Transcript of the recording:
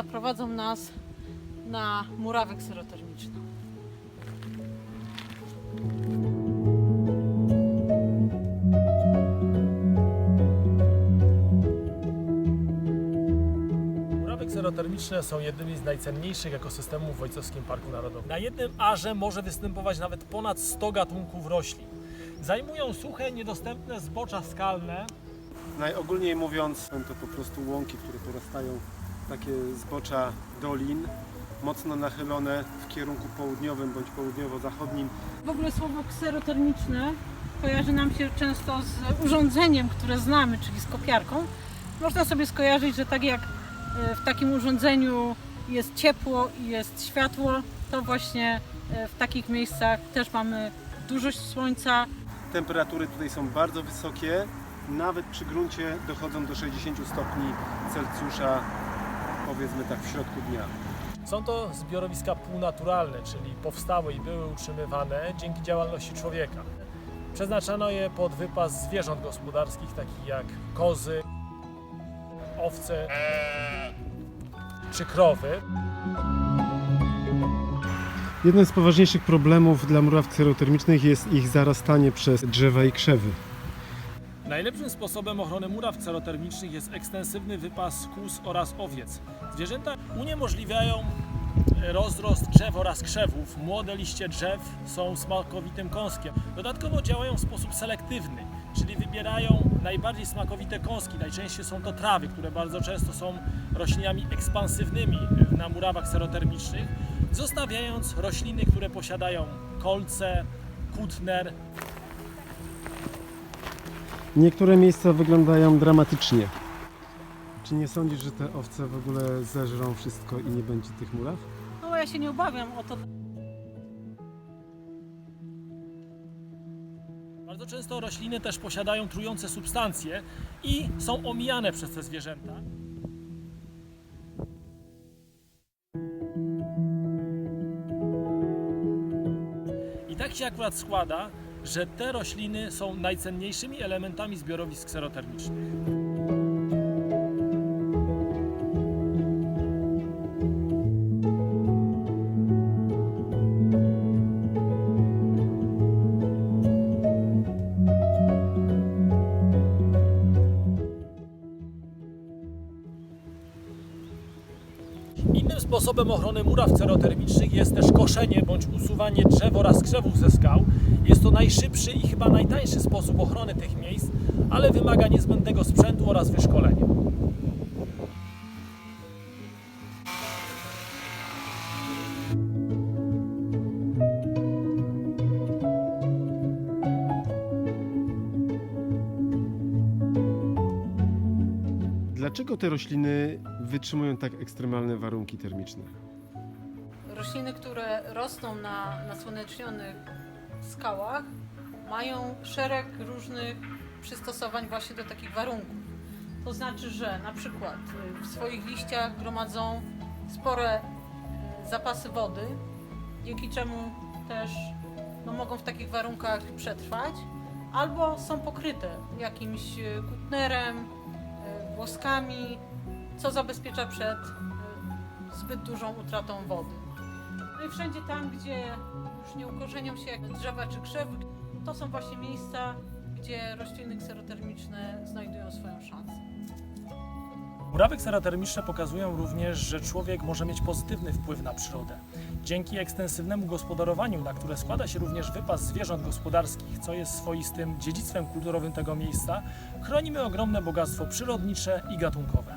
prowadzą nas na murawę kserotermiczną. Murawy kserotermiczne są jednymi z najcenniejszych ekosystemów w Ojcowskim Parku Narodowym. Na jednym arze może występować nawet ponad 100 gatunków roślin. Zajmują suche, niedostępne zbocza skalne, Najogólniej mówiąc, są to po prostu łąki, które porastają, takie zbocza dolin, mocno nachylone w kierunku południowym bądź południowo-zachodnim. W ogóle słowo kserotermiczne kojarzy nam się często z urządzeniem, które znamy, czyli z kopiarką. Można sobie skojarzyć, że tak jak e, w takim urządzeniu jest ciepło i jest światło, to właśnie e, w takich miejscach też mamy dużo słońca. Temperatury tutaj są bardzo wysokie, nawet przy gruncie dochodzą do 60 stopni Celsjusza, powiedzmy tak w środku dnia. Są to zbiorowiska półnaturalne, czyli powstały i były utrzymywane dzięki działalności człowieka. Przeznaczano je pod wypas zwierząt gospodarskich, takich jak kozy, owce czy krowy. Jednym z poważniejszych problemów dla muraw kserotermicznych jest ich zarastanie przez drzewa i krzewy. Najlepszym sposobem ochrony muraw celotermicznych jest ekstensywny wypas kóz oraz owiec. Zwierzęta uniemożliwiają rozrost drzew oraz krzewów. Młode liście drzew są smakowitym kąskiem. Dodatkowo działają w sposób selektywny, czyli wybierają najbardziej smakowite kąski. Najczęściej są to trawy, które bardzo często są roślinami ekspansywnymi na murawach serotermicznych, zostawiając rośliny, które posiadają kolce, kutner, Niektóre miejsca wyglądają dramatycznie. Czy nie sądzisz, że te owce w ogóle zeżrą wszystko i nie będzie tych muraw? No ja się nie obawiam o to. Bardzo często rośliny też posiadają trujące substancje i są omijane przez te zwierzęta. I tak się akurat składa, że te rośliny są najcenniejszymi elementami zbiorowisk serotermicznych. Innym sposobem ochrony muraw cerotermicznych jest też koszenie bądź usuwanie drzew oraz krzewów ze skał. Jest to najszybszy i chyba najtańszy sposób ochrony tych miejsc, ale wymaga niezbędnego sprzętu oraz wyszkolenia. Dlaczego te rośliny wytrzymują tak ekstremalne warunki termiczne? Rośliny, które rosną na nasłonecznionych skałach, mają szereg różnych przystosowań właśnie do takich warunków. To znaczy, że na przykład y, w swoich liściach gromadzą spore y, zapasy wody, dzięki czemu też no, mogą w takich warunkach przetrwać, albo są pokryte jakimś y, kutnerem, włoskami, co zabezpiecza przed zbyt dużą utratą wody. Wszędzie tam, gdzie już nie ukorzenią się drzewa czy krzewy, to są właśnie miejsca, gdzie rośliny kserotermiczne znajdują swoją szansę. Murawy kserotermiczne pokazują również, że człowiek może mieć pozytywny wpływ na przyrodę. Dzięki ekstensywnemu gospodarowaniu, na które składa się również wypas zwierząt gospodarskich, co jest swoistym dziedzictwem kulturowym tego miejsca, chronimy ogromne bogactwo przyrodnicze i gatunkowe.